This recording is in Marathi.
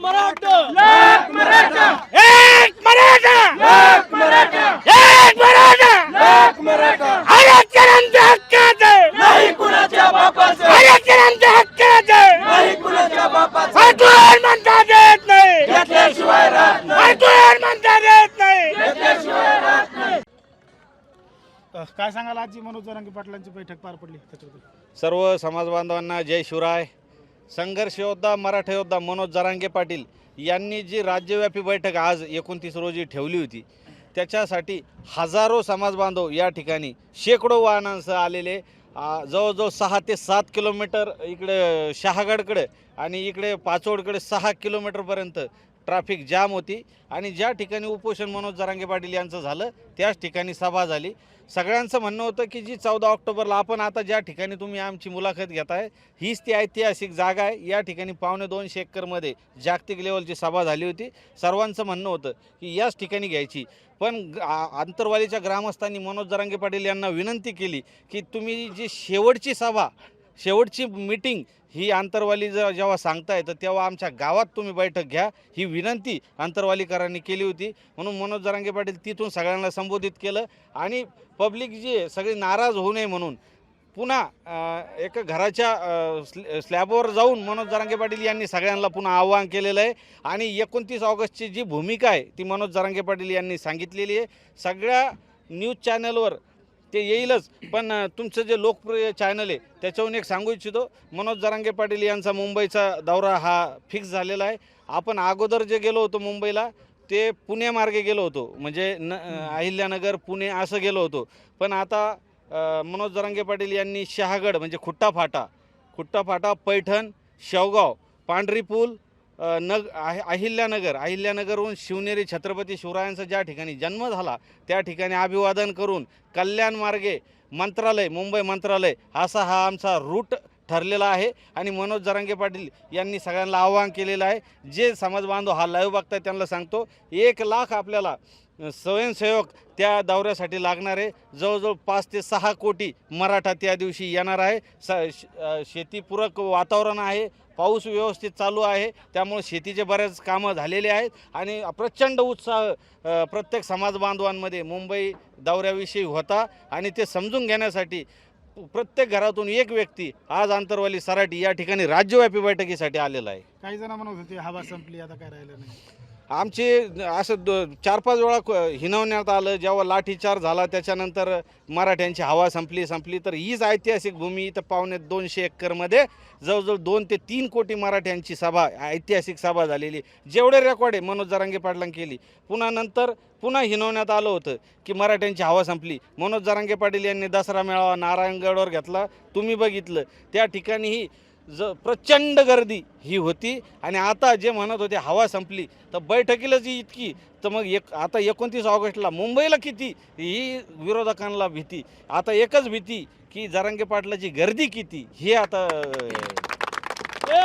एक मराठा! एक मराठा! एक मराठा! एक मराठा! एक मराठा! एक मराठा! आरक्षणांच्या हक्काचं नाही कुणाच्या बापाचं! आरक्षणांच्या हक्काचं नाही कुणाच्या बापाचं! ऐकून म्हणता येत नाही! घेतल्याशिवाय राहत नाही! ऐकून म्हणता येत नाही! घेतल्याशिवाय राहत नाही! अ, काय सांगाल आजी मनोज जरांगे पाटलांची बैठक पार पडली त्याच्याबद्दल? सर्व समाज बांधवांना जय शिवराय. संघर्ष योद्धा मराठा योद्धा मनोज जरांगे पाटील यांनी जी राज्यव्यापी बैठक आज एकोणतीस रोजी ठेवली होती त्याच्यासाठी हजारो समाज बांधव या ठिकाणी शेकडो वाहनांसह आलेले जवळजवळ सहा ते सात किलोमीटर इकडे शहागडकडे आणि इकडे पाचोडकडे सहा किलोमीटरपर्यंत ट्रॅफिक जाम होती आणि ज्या ठिकाणी उपोषण मनोज जरांगे पाटील यांचं झालं त्याच ठिकाणी सभा झाली. सगळ्यांचं म्हणणं होतं की जी चौदा ऑक्टोबरला आपण आता ज्या ठिकाणी तुम्ही आमची मुलाखत घेताय हीच ती ऐतिहासिक जागा आहे. या ठिकाणी पावणे दोनशे एकरमध्ये जागतिक लेवलची सभा झाली होती. सर्वांचं म्हणणं होतं की याच ठिकाणी घ्यायची. पण आंतरवालीच्या ग्रामस्थांनी मनोज जरांगे पाटील यांना विनंती केली की तुम्ही जी शेवटची सभा शेवटची मीटिंग ही आंतरवाली जर जेव्हा सांगताय तर तेव्हा आमच्या गावात तुम्ही बैठक घ्या. ही विनंती आंतरवालीकरांनी केली होती. म्हणून मनोज जरांगे पाटील तिथून सगळ्यांना संबोधित केलं. आणि पब्लिक जी सगळी नाराज होऊ नये म्हणून पुन्हा एका घराच्या स्लॅ स्लॅबवर जाऊन मनोज जरांगे पाटील यांनी सगळ्यांना पुन्हा आवाहन केलेलं आहे. आणि एकोणतीस ऑगस्टची जी भूमिका आहे ती मनोज जरांगे पाटील यांनी सांगितलेली आहे. सगळ्या न्यूज चॅनलवर ते येईलच. पण तुमचं जे लोकप्रिय चॅनल आहे त्याच्याहून एक सांगू इच्छितो. मनोज जरांगे पाटील यांचा मुंबईचा दौरा हा फिक्स झालेला आहे. आपण अगोदर जे गेलो होतो मुंबईला ते पुण्यामार्गे गेलो होतो. म्हणजे न अहिल्यानगर पुणे असं गेलो होतो. पण आता मनोज जरांगे पाटील यांनी शहागड म्हणजे खुट्टा फाटा खुट्टा फाटा पैठण शेवगाव पांढरी पूल नग आहे अहिल्यानगर अहिल्यानगरहून शिवनेरी छत्रपती शिवरायांचा ज्या ठिकाणी जन्म झाला त्या ठिकाणी अभिवादन करून कल्याण मार्गे मंत्रालय मुंबई मंत्रालय असा हा आमचा रूट ठरलेला आहे. आणि मनोज जरांगे पाटील यांनी सगळ्यांना आवाहन केलेलं आहे. जे समाज बांधव हा लाईव्ह बघताय त्यांना सांगतो एक लाख आपल्याला स्वयंसेवक त्या दौऱ्यासाठी लागणार आहे. जवळजवळ पाच ते सहा कोटी मराठा त्या दिवशी येणार आहे. स शेतीपूरक वातावरण आहे. पाऊस व्यवस्थित चालू आहे. त्यामुळे शेतीचे बरेच कामं झालेले आहेत आणि प्रचंड उत्साह प्रत्येक समाज बांधवांमध्ये मुंबई दौऱ्याविषयी होता आणि ते समजून घेण्यासाठी प्रत्येक घरातून एक व्यक्ती आज आंतरवाली सराटी या ठिकाणी राज्यव्यापी बैठकीसाठी आलेला आहे. काही जण म्हणत होते हवा संपली आता काय राहिलं नाही. आमचे असं दो चार पाच वेळा क- हिनवण्यात आलं जेव्हा लाठीचार झाला त्याच्यानंतर मराठ्यांची हवा संपली संपली. तर हीच ऐतिहासिक भूमी इथं पावणे दोनशे एकरमध्ये जवळजवळ दोन ते तीन कोटी मराठ्यांची सभा ऐतिहासिक सभा झालेली. जेवढे रेकॉर्ड आहे मनोज जरांगे पाटलां केली. पुन्हा नंतर पुन्हा हिनवण्यात आलं होतं की मराठ्यांची हवा संपली. मनोज जरांगे पाटील यांनी दसरा मेळावा नारायणगडवर घेतला. तुम्ही बघितलं. त्या ठिकाणीही ज प्रचंड गर्दी ही होती. आणि आता जे म्हणत होते हवा संपली तर बैठकीलाच ही इतकी. तर मग एक आता एकोणतीस ऑगस्टला मुंबईला किती? ही विरोधकांना भीती. आता एकच भीती की जरांगे पाटलाची गर्दी किती? हे आता